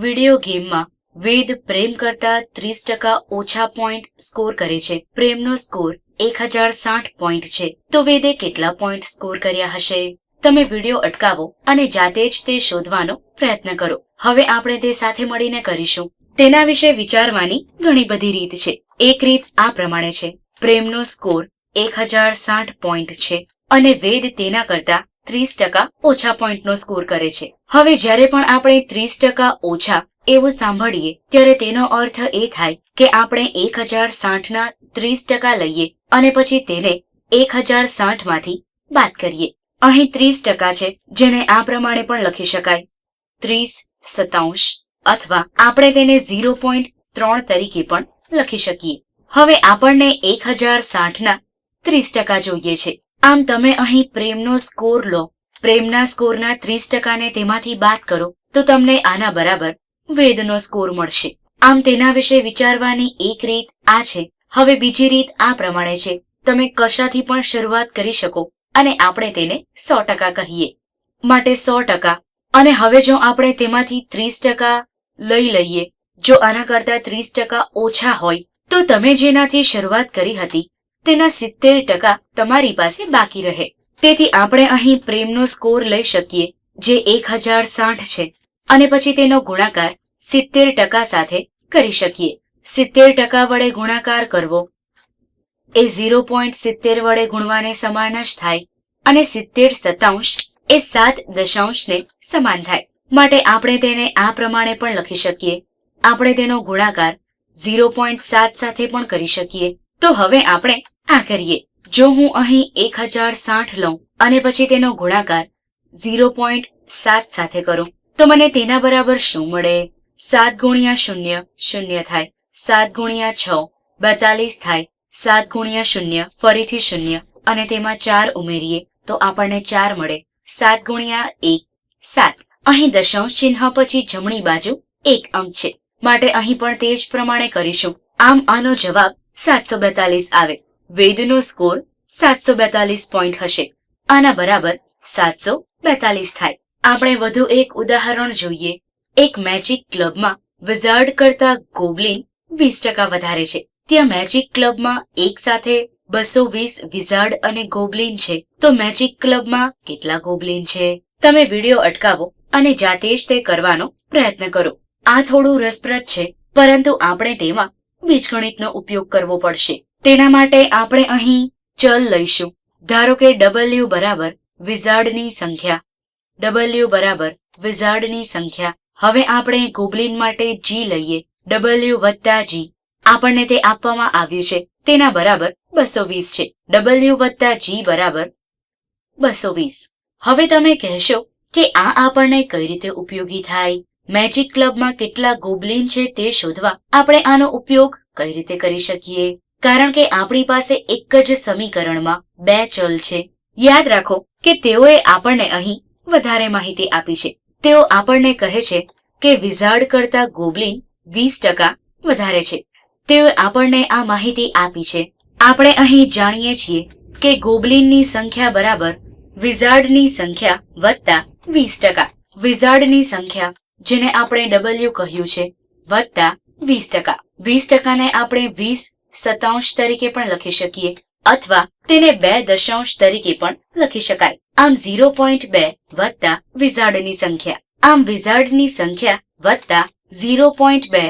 Video ગેમમાં વેદ પ્રેમ કરતા ત્રીસ ટકા ઓછા પોઈન્ટ સ્કોર કરે છે. પ્રેમનો સ્કોર એક હજાર સાઠ પોઈન્ટ છે. તો વેદે કેટલા પોઈન્ટ સ્કોર કર્યા હશે? તમે વીડિયો અટકાવો અને જાતે જ તે શોધવાનો પ્રયત્ન કરો. હવે આપણે તે સાથે મળીને કરીશું. તેના વિશે વિચારવાની ઘણી બધી રીત છે. એક રીત આ પ્રમાણે છે. પ્રેમનો સ્કોર એક હજાર સાઠ પોઈન્ટ છે. અને વેદ તેના કરતા ત્રીસ ટકા ઓછા પોઈન્ટનો સ્કોર કરે છે. હવે જ્યારે પણ આપણે ત્રીસ ટકા ઓછા એવું સાંભળીએ, ત્યારે તેનો અર્થ એ થાય કે આપણે એક હજાર સાઠના ત્રીસ ટકા લઈએ અને પછી તેને એક હજાર સાઠમાંથી બાદ કરીએ. અહીં ત્રીસ ટકા છે, જેને આ પ્રમાણે પણ લખી શકાય. ત્રીસ સતાંશ અથવા આપણે તેને ઝીરો પોઈન્ટ ત્રણ તરીકે પણ લખી શકીએ. હવે આપણને એક હજાર સાઠના ત્રીસ ટકા જોઈએ છે. આમ તમે અહીં પ્રેમનો સ્કોર લો. પ્રેમના સ્કોરના ત્રીસ ટકાને તેમાંથી બાદ કરો, તો તમને આના બરાબર વેદનો સ્કોર મળશે. આમ તેના વિશે વિચારવાની એક રીત આ છે. હવે બીજી રીત આ પ્રમાણે છે. તમે કશાથી પણ શરૂઆત કરી શકો અને આપણે તેને સો ટકા કહીએ. માટે સો ટકા. અને હવે જો આપણે તેમાંથી ત્રીસ ટકા લઈ લઈએ, જો આના કરતા ત્રીસ ટકા ઓછા હોય, તો તમે જેનાથી શરૂઆત કરી હતી તેના સિત્તેર ટકા તમારી પાસે બાકી રહે. તેથી આપણે અહીં પ્રેમનો સ્કોર લઈ શકીએ, જે એક હજાર સાઠ છે. અને પછી તેનો ગુણાકાર સિત્તેર ટકા સાથે કરી શકીએ. સિત્તેર ટકા વડે ગુણાકાર કરવો એ ઝીરો પોઈન્ટ સિત્તેર વડે ગુણવાને સમાન જ થાય અને સિત્તેર સતાંશ એ સાત દશાંશને સમાન થાય. માટે આપણે તેને આ પ્રમાણે પણ લખી શકીએ. આપણે તેનો ગુણાકાર ઝીરો પોઈન્ટ સાત સાથે પણ કરી શકીએ. તો હવે આપણે આ કરીએ. જો હું અહીં એક હજાર સાઠ લઉં અને પછી તેનો ગુણાકાર ઝીરો પોઈન્ટ સાત સાથે કરું, તો મને તેના બરાબર શું મળે? સાત ગુણ્યા શૂન્ય શૂન્ય થાય. સાત ગુણ્યા છ, બેતાલીસ થાય. સાત ગુણ્યા શૂન્ય, ફરીથી શૂન્ય, અને તેમાં ચાર ઉમેરીએ, તો આપણને ચાર મળે. સાત ગુણ્યા એક, સાત. અહીં દશાંશ ચિહ્ન પછી જમણી બાજુ એક અંક છે. માટે અહીં પણ તે જ પ્રમાણે કરીશું. આમ આનો જવાબ સાતસો બેતાલીસ આવે. વેદનો સ્કોર સાતસો બેતાલીસ પોઈન્ટ હશે. આના બરાબર સાતસો બેતાલીસ થાય. આપણે વધુ એક ઉદાહરણ જોઈએ. એક મેજિક ક્લબમાં વિઝાર્ડ કરતા ગોબલિન વીસ ટકા વધારે છે. ત્યાં મેજિક ક્લબમાં એક સાથે બસો વીસ વિઝાર્ડ અને ગોબલિન છે. તો મેજિક ક્લબમાં કેટલા ગોબલિન છે? તમે વિડિયો અટકાવો અને જાતે જ તે કરવાનો પ્રયત્ન કરો. આ થોડું રસપ્રદ છે, પરંતુ આપણે તેમાં બીજગણિતનો ઉપયોગ કરવો પડશે. તેના માટે આપણે અહીં ચલ લઈશું. ધારો કે ડબલ્યુ બરાબર વિઝાર્ડની સંખ્યા. ડબલ્યુ બરાબર વિઝાર્ડની સંખ્યા. હવે આપણે ગોબલિન માટે જી લઈએ. ડબલ્યુ વત્તા જી આપણને તે આપવામાં આવ્યું છે. તેના બરાબર બસો વીસ છે. ડબલ્યુ વત્તા જી બરાબર બસો વીસ. હવે તમે કહેશો કે આ આપણને કઈ રીતે ઉપયોગી થાય? મેજિક ક્લબમાં કેટલા ગોબલિન છે તે શોધવા આપણે આનો ઉપયોગ કઈ રીતે કરી શકીએ? કારણ કે આપણી પાસે એક જ સમીકરણમાં બે ચલ છે. યાદ રાખો કે તેઓએ આપણને અહીં વધારે માહિતી આપી છે. તેઓ આપણને કહે છે કે વિઝાર્ડ કરતા ગોબલિન વીસ ટકા વધારે છે. તેઓએ આપણને આ માહિતી આપી છે. આપણે અહીં જાણીએ છીએ કે ગોબલિનની સંખ્યા બરાબર વિઝાર્ડની સંખ્યા વત્તા વીસ ટકા. વિઝાર્ડની સંખ્યા જેને આપણે ડબલ્યુ કહ્યું છે, વત્તા વીસ ટકા. વીસ ટકાને આપણે વીસ સતાંશ તરીકે પણ લખી શકીએ, અથવા તેને બે દશાંશ તરીકે પણ લખી શકાય. આમ ઝીરો પોઈન્ટ બે વત્તા વિઝાર્ડની સંખ્યા. આમ વિઝાર્ડની સંખ્યા વત્તા ઝીરો પોઈન્ટ બે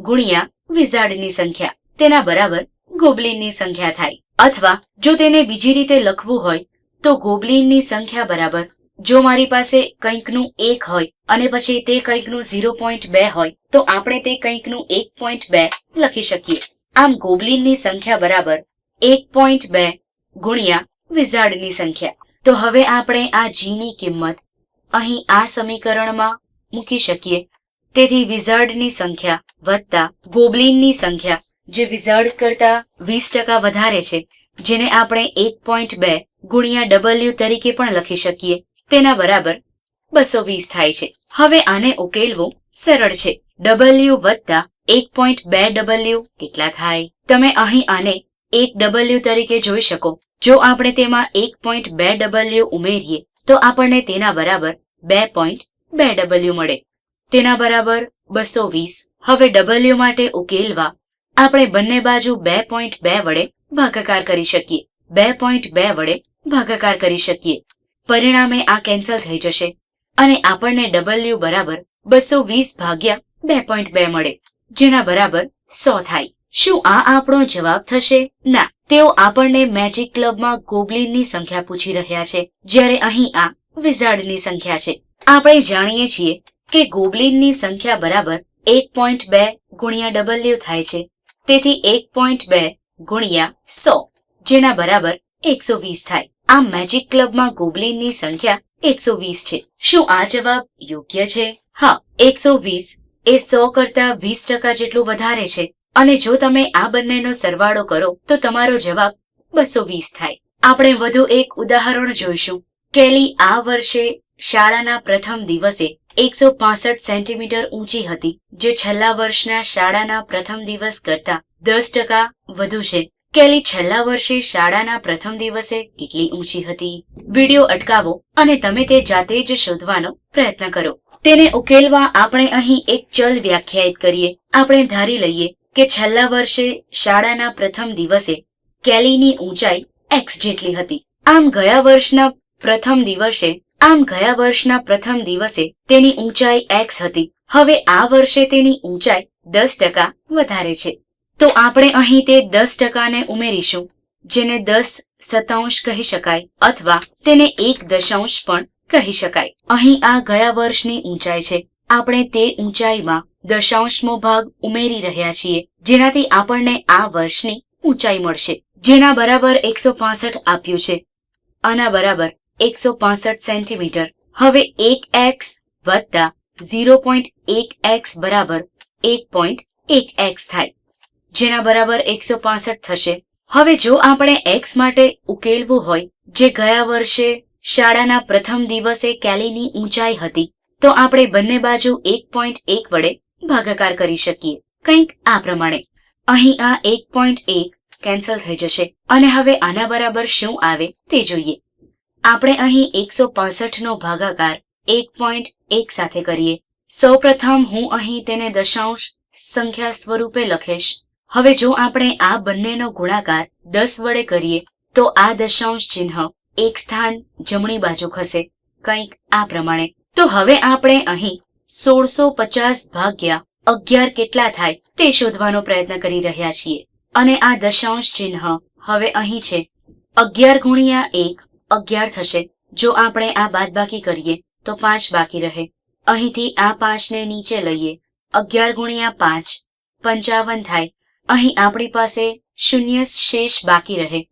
ગુણ્યા વિઝાર્ડની સંખ્યા. તેના બરાબર ગોબલિનની સંખ્યા થાય. અથવા જો તેને બીજી રીતે લખવું હોય, તો ગોબલિનની સંખ્યા બરાબર જો મારી પાસે કંઈકનું એક હોય અને પછી તે કંઈકનું ઝીરો પોઈન્ટ બે હોય, તો આપણે તે કંઈકનું એક પોઈન્ટ બે લખી શકીએ. આમ ગોબલિનની સંખ્યા બરાબર એક પોઈન્ટ બે ગુણ્યા વિઝાર્ડની સંખ્યા. તો હવે આપણે આ જીની કિંમત અહીં આ સમીકરણમાં મૂકી શકીએ. તેથી વિઝાર્ડની સંખ્યા વત્તા ગોબલિનની સંખ્યા, જે વિઝાર્ડ કરતા વીસ ટકા વધારે છે, જેને આપણે એક પોઈન્ટ બે ગુણ્યા ડબલ્યુ તરીકે પણ લખી શકીએ. તેના બરાબર બસો વીસ થાય છે. હવે આને ઉકેલવું સરળ છે. ડબલ્યુ વત્તા એક પોઈન્ટ બે ડબલ્યુ કેટલા થાય? તમે અહીં આને એક ડબલ્યુ તરીકે જોઈ શકો. જો આપણે તેમાં એક પોઈન્ટ બે ડબલ્યુ ઉમેરીએ, તો આપણને તેના બરાબર બે પોઈન્ટ બે ડબલ્યુ મળે. તેના બરાબર બસો વીસ. હવે ડબલ્યુ માટે ઉકેલવા આપણે બંને બાજુ બે પોઈન્ટ બે વડે ભાગાકાર કરી શકીએ. બે પોઈન્ટ બે વડે ભાગાકાર કરી શકીએ. પરિણામે આ કેન્સલ થઈ જશે અને આપણને ડબલ્યુ બરાબર બસો વીસ ભાગ્યા બે પોઈન્ટ બે મળે, જેના બરાબર સો થાય. શું આ આપણો જવાબ થશે? ના, તેઓ આપણને મેજિક ક્લબમાં ગોબલિનની સંખ્યા પૂછી રહ્યા છે, જ્યારે અહીં આ વિઝાર્ડની સંખ્યા છે. આપણે જાણીએ છીએ કે ગોબલિનની સંખ્યા બરાબર એક પોઈન્ટ બે ગુણ્યા ડબલ્યુ થાય છે, તેથી એક પોઈન્ટ બે ગુણ્યા સો, જેના બરાબર એકસો વીસ થાય. આ મેજિક ક્લબમાં ગોબલિનની સંખ્યા એકસો વીસ છે. શું આ જવાબ યોગ્ય છે? હા, એકસો વીસ એ સો કરતા વીસ ટકા જેટલું વધારે છે. અને જો તમે આ બંનેનો સરવાળો કરો, તો તમારો જવાબ બસો વીસ થાય. આપણે વધુ એક ઉદાહરણ જોઈશું. કેલી આ વર્ષે શાળાના પ્રથમ દિવસે એકસો પાસઠ સેન્ટીમીટર ઊંચી હતી, જે છેલ્લા વર્ષના શાળાના પ્રથમ દિવસ કરતા દસ ટકા વધુ છે. કેલી છેલ્લા વર્ષે શાળાના પ્રથમ દિવસે કેટલી ઊંચી હતી? વીડિયો અટકાવો અને તમે તે જાતે જ શોધવાનો પ્રયત્ન કરો. તેને ઉકેલવા આપણે અહીં એક ચલ વ્યાખ્યાયિત કરીએ. આપણે ધારી લઈએ કે છેલ્લા વર્ષે શાળાના પ્રથમ દિવસે કેલીની ઊંચાઈ એક્સ જેટલી હતી. આમ ગયા વર્ષના પ્રથમ દિવસે, આમ ગયા વર્ષના પ્રથમ દિવસે તેની ઊંચાઈ એક્સ હતી. હવે આ વર્ષે તેની ઊંચાઈ દસ ટકા વધારે છે. તો આપણે અહીં તે દસ ટકાને ઉમેરીશું, જેને દસ સતાંશ કહી શકાય અથવા તેને એક દશાંશ પણ કહી શકાય. અહીં આ ગયા વર્ષની ઊંચાઈ છે. આપણે તે ઊંચાઈમાં દશાંશમો ભાગ ઉમેરી રહ્યા છીએ, જેનાથી આપણને આ વર્ષની ઊંચાઈ મળશે. જેના બરાબર એકસો આપ્યું છે. આના બરાબર એકસો સેન્ટીમીટર. હવે એક એક્સ વત્તા ઝીરો પોઈન્ટ એક એક્સ બરાબર એક પોઈન્ટ એક એક્સ થાય. જેના બરાબર એકસો થશે. હવે જો આપણે એક્સ માટે ઉકેલવું હોય, જે ગયા વર્ષે શાળાના પ્રથમ દિવસે કેલીની ઊંચાઈ હતી, તો આપણે બંને બાજુ એક પોઈન્ટ એક વડે ભાગાકાર કરી શકીએ. કંઈક આ પ્રમાણે. અહીં આ એક પોઈન્ટ એક કેન્સલ થઈ જશે. અને હવે આના બરાબર શું આવે તે જોઈએ. આપણે અહીં એકસો નો ભાગાકાર એક પોઈન્ટ એક સાથે કરીએ. સૌપ્રથમ હું અહીં તેને દશાંશ સંખ્યા સ્વરૂપે લખીશ. હવે જો આપણે આ બંનેનો ગુણાકાર દસ વડે કરીએ, તો આ દશાંશ ચિહ્ન એક સ્થાન જમણી બાજુ ખસે, કંઈક આ પ્રમાણે. તો હવે આપણે અહીં સોળસો પચાસ ભાગ્યા અગિયાર કેટલા થાય તે શોધવાનો પ્રયત્ન કરી રહ્યા છીએ. અને આ દશાંશ ચિહ્ન હવે અહીં છે. અગિયાર ગુણ્યા એક અગિયાર થશે. જો આપણે આ બાદબાકી કરીએ, તો પાંચ બાકી રહે. અહીંથી આ પાંચને નીચે લઈએ. અગિયાર ગુણ્યા પાંચ પંચાવન થાય. અહીં આપણી પાસે શૂન્ય શેષ બાકી રહે.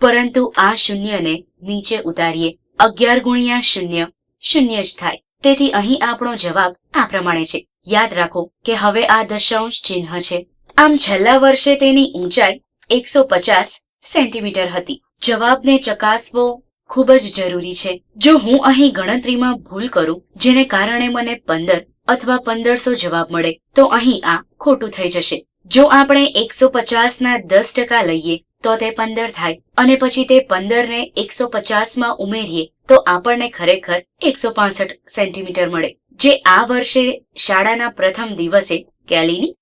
પરંતુ આ શૂન્યને નીચે ઉતારીએ. અગિયાર ગુણ્યા શૂન્ય શૂન્ય જ થાય. તેથી અહીં આપણો જવાબ આ પ્રમાણે છે. યાદ રાખો કે હવે આ દશાંશ ચિહ્ન છે. આમ છેલ્લા વર્ષે તેની ઊંચાઈ એકસો પચાસ સેન્ટીમીટર હતી. જવાબને ચકાસવો ખૂબ જ જરૂરી છે. જો હું અહીં ગણતરીમાં ભૂલ કરું, જેને કારણે મને પંદર અથવા પંદરસો જવાબ મળે, તો અહીં આ ખોટું થઈ જશે. જો આપણે એકસો પચાસના દસ ટકા લઈએ, તો તે પંદર થાય, અને પછી તે પંદરને એકસો પચાસમાં ઉમેરીએ, તો આપણને ખરેખર એકસો સેન્ટીમીટર મળે. જે આ વર્ષે શાળાના પ્રથમ દિવસે કેલીની